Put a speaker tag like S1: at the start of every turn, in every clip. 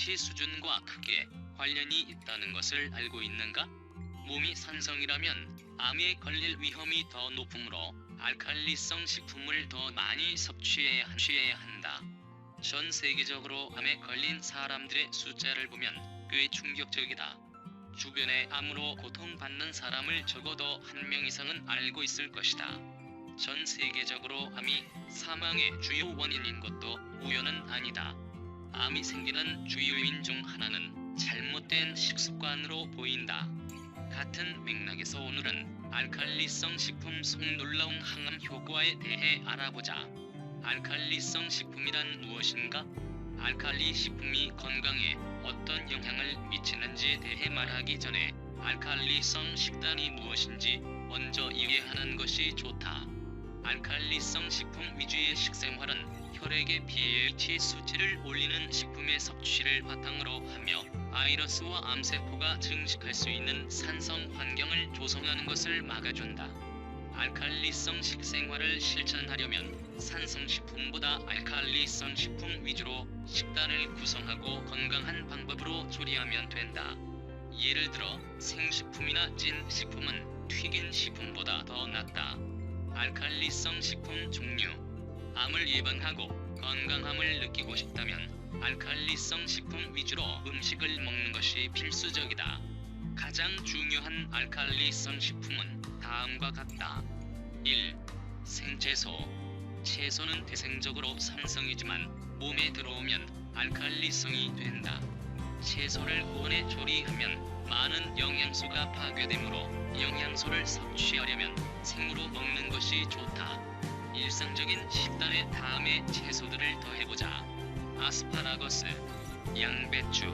S1: pH 수준과 크게 관련이 있다는 것을 알고 있는가? 몸이 산성이라면 암에 걸릴 위험이 더 높으므로 알칼리성 식품을 더 많이 섭취해야 한다. 전 세계적으로 암에 걸린 사람들의 숫자를 보면 꽤 충격적이다. 주변에 암으로 고통받는 사람을 적어도 한 명 이상은 알고 있을 것이다. 전 세계적으로 암이 사망의 주요 원인인 것도 우연은 아니다. 암이 생기는 주요 요인 중 하나는 잘못된 식습관으로 보인다. 같은 맥락에서 오늘은 알칼리성 식품 속 놀라운 항암 효과에 대해 알아보자. 알칼리성 식품이란 무엇인가? 알칼리 식품이 건강에 어떤 영향을 미치는지에 대해 말하기 전에 알칼리성 식단이 무엇인지 먼저 이해하는 것이 좋다. 알칼리성 식품 위주의 식생활은 혈액의 pH 수치를 올리는 식품의 섭취를 바탕으로 하며 바이러스와 암세포가 증식할 수 있는 산성 환경을 조성하는 것을 막아준다. 알칼리성 식생활을 실천하려면 산성식품보다 알칼리성 식품 위주로 식단을 구성하고 건강한 방법으로 조리하면 된다. 예를 들어 생식품이나 찐 식품은 튀긴 식품보다 더 낫다. 알칼리성 식품 종류 암을 예방하고 건강함을 느끼고 싶다면 알칼리성 식품 위주로 음식을 먹는 것이 필수적이다. 가장 중요한 알칼리성 식품은 다음과 같다. 1. 생채소 채소는 대생적으로 산성이지만 몸에 들어오면 알칼리성이 된다. 채소를 오래 조리하면 많은 영양소가 파괴되므로 영양소를 섭취하려면 생으로 먹는 것이 좋다. 일상적인 식단에 다음에 채소들을 더해보자. 아스파라거스, 양배추,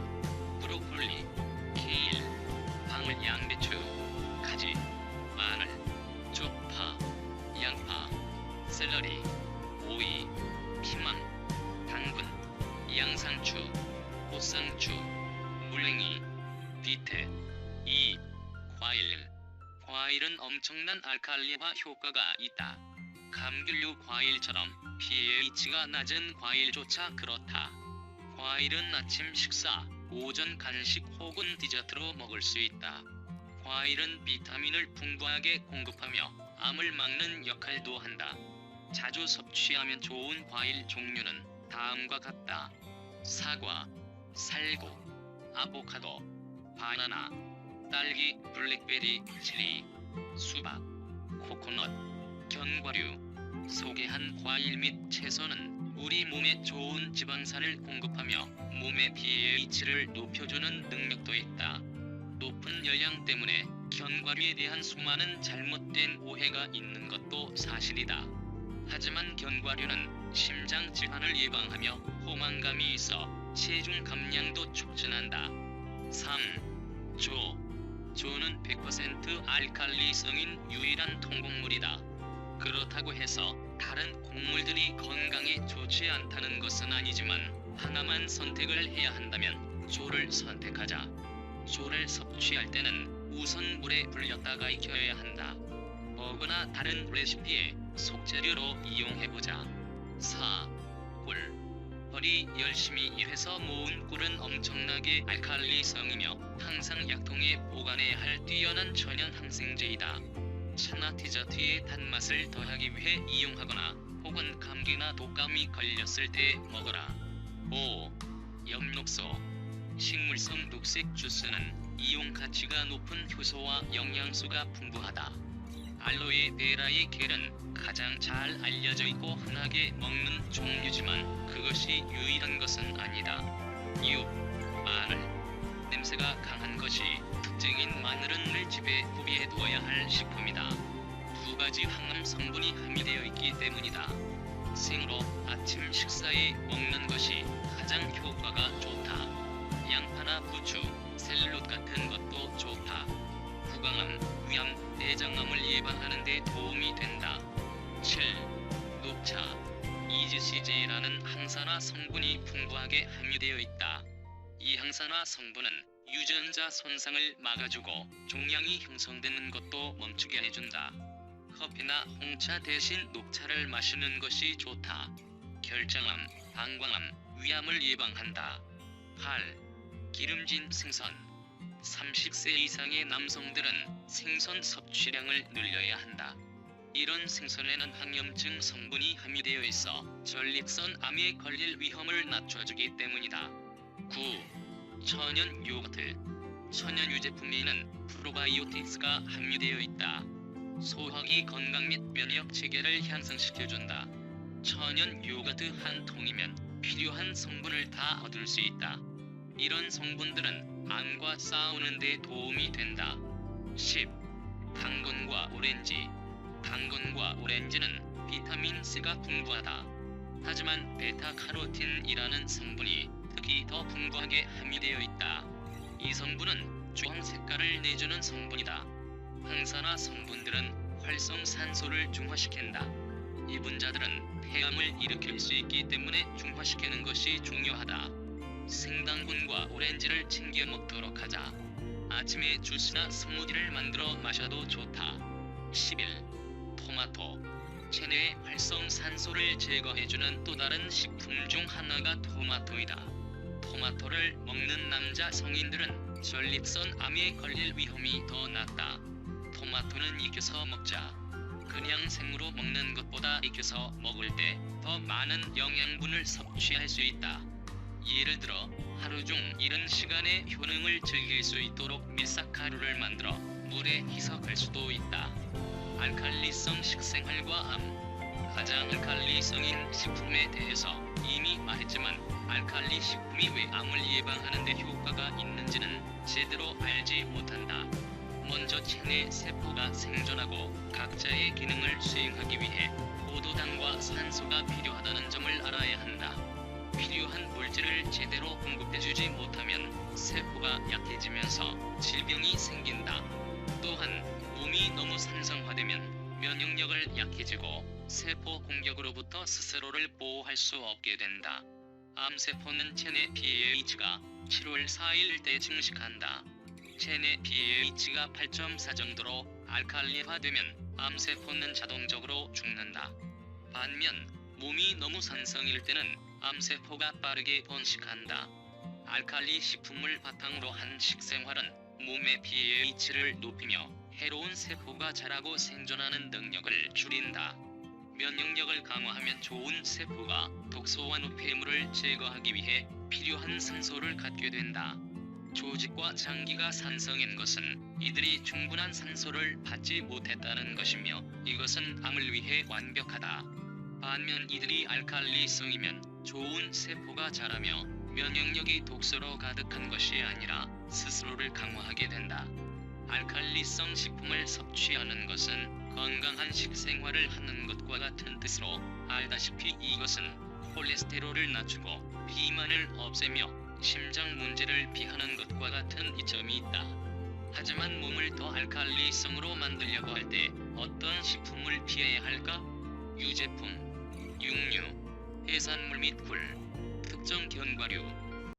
S1: 브로콜리, 케일, 방울 양배추, 가지, 마늘, 쪽파, 양파, 샐러리, 오이, 피망, 당근, 양상추, 꽃상추, 물냉이, 과일. 과일은 엄청난 알칼리화 효과가 있다. 감귤류 과일처럼 pH가 낮은 과일조차 그렇다. 과일은 아침 식사, 오전 간식 혹은 디저트로 먹을 수 있다. 과일은 비타민을 풍부하게 공급하며 암을 막는 역할도 한다. 자주 섭취하면 좋은 과일 종류는 다음과 같다. 사과, 살구, 아보카도, 바나나, 딸기, 블랙베리, 체리, 수박, 코코넛, 견과류. 소개한 과일 및 채소는 우리 몸에 좋은 지방산을 공급하며 몸의 pH를 높여주는 능력도 있다. 높은 열량 때문에 견과류에 대한 수많은 잘못된 오해가 있는 것도 사실이다. 하지만 견과류는 심장 질환을 예방하며 호망감이 있어 체중 감량도 촉진한다. 3. 조. 조는 100% 알칼리성인 유일한 통곡물이다. 그렇다고 해서 다른 곡물들이 건강에 좋지 않다는 것은 아니지만 하나만 선택을 해야 한다면 조를 선택하자. 조를 섭취할 때는 우선 물에 불렸다가 익혀야 한다. 버거나 다른 레시피에 속재료로 이용해보자. 4. 꿀. 벌이 열심히 일해서 모은 꿀은 엄청나게 알칼리성이며 항상 약통에 보관해야 할 뛰어난 천연 항생제이다. 차나 디저트의 단맛을 더하기 위해 이용하거나 혹은 감기나 독감이 걸렸을 때 먹어라. 5. 엽록소 식물성 녹색 주스는 이용 가치가 높은 효소와 영양소가 풍부하다. 알로에 베라의 겔은 가장 잘 알려져 있고 흔하게 먹는 종류지만 그것이 유일한 것은 아니다. 6. 마늘 냄새가 강한 것이 특징인 마늘은 늘 집에 구비해 두어야 할 식품이다. 두 가지 항암 성분이 함유되어 있기 때문이다. 생으로 아침 식사에 먹는 것이 가장 효과가 좋다. 양파나 부추, 샐러드 같은 것도 좋다. 구강암, 위암, 내장암을 예방하는 데 도움이 된다. 7. 녹차 EGCJ라는 항산화 성분이 풍부하게 함유되어 있다. 이 항산화 성분은 유전자 손상을 막아주고 종양이 형성되는 것도 멈추게 해준다. 커피나 홍차 대신 녹차를 마시는 것이 좋다. 결장암, 방광암, 위암을 예방한다. 8. 기름진 생선 30세 이상의 남성들은 생선 섭취량을 늘려야 한다. 이런 생선에는 항염증 성분이 함유되어 있어 전립선 암에 걸릴 위험을 낮춰주기 때문이다. 9. 천연 요거트 천연 유제품에는 프로바이오틱스가 함유되어 있다. 소화기 건강 및 면역 체계를 향상시켜준다. 천연 요거트 한 통이면 필요한 성분을 다 얻을 수 있다. 이런 성분들은 암과 싸우는 데 도움이 된다. 10. 당근과 오렌지 당근과 오렌지는 비타민 C가 풍부하다. 하지만 베타카로틴이라는 성분이 특히 더 풍부하게 함유되어 있다. 이 성분은 주황 색깔을 내주는 성분이다. 항산화 성분들은 활성산소를 중화시킨다. 이 분자들은 폐암을 일으킬 수 있기 때문에 중화시키는 것이 중요하다. 생당근과 오렌지를 챙겨 먹도록 하자. 아침에 주스나 스무디를 만들어 마셔도 좋다. 11. 토마토. 체내의 활성산소를 제거해주는 또 다른 식품 중 하나가 토마토이다. 토마토를 먹는 남자 성인들은 전립선 암에 걸릴 위험이 더 낮다. 토마토는 익혀서 먹자. 그냥 생으로 먹는 것보다 익혀서 먹을 때 더 많은 영양분을 섭취할 수 있다. 예를 들어 하루 중 이른 시간에 효능을 즐길 수 있도록 밀사카루를 만들어 물에 희석할 수도 있다. 알칼리성 식생활과 암 가장 알칼리성인 식품에 대해서 이미 말했지만 알칼리 식품이 왜 암을 예방하는 데 효과가 있는지는 제대로 알지 못한다. 먼저 체내 세포가 생존하고 각자의 기능을 수행하기 위해 포도당과 산소가 필요하다는 점을 알아야 한다. 필요한 물질을 제대로 공급해주지 못하면 세포가 약해지면서 질병이 생긴다. 또한 몸이 너무 산성화되면 면역력을 약해지고 세포 공격으로부터 스스로를 보호할 수 없게 된다. 암세포는 체내 pH가 7월 4일 때 증식한다. 체내 pH가 8.4 정도로 알칼리화되면 암세포는 자동적으로 죽는다. 반면 몸이 너무 산성일 때는 암세포가 빠르게 번식한다. 알칼리 식품을 바탕으로 한 식생활은 몸의 pH를 높이며 해로운 세포가 자라고 생존하는 능력을 줄인다. 면역력을 강화하면 좋은 세포가 독소와 노폐물을 제거하기 위해 필요한 산소를 갖게 된다. 조직과 장기가 산성인 것은 이들이 충분한 산소를 받지 못했다는 것이며 이것은 암을 위해 완벽하다. 반면 이들이 알칼리성이면 좋은 세포가 자라며 면역력이 독소로 가득한 것이 아니라 스스로를 강화하게 된다. 알칼리성 식품을 섭취하는 것은 건강한 식생활을 하는 것과 같은 뜻으로 알다시피 이것은 콜레스테롤을 낮추고 비만을 없애며 심장 문제를 피하는 것과 같은 이점이 있다. 하지만 몸을 더 알칼리성으로 만들려고 할 때 어떤 식품을 피해야 할까? 유제품, 육류, 해산물 및 굴, 특정 견과류,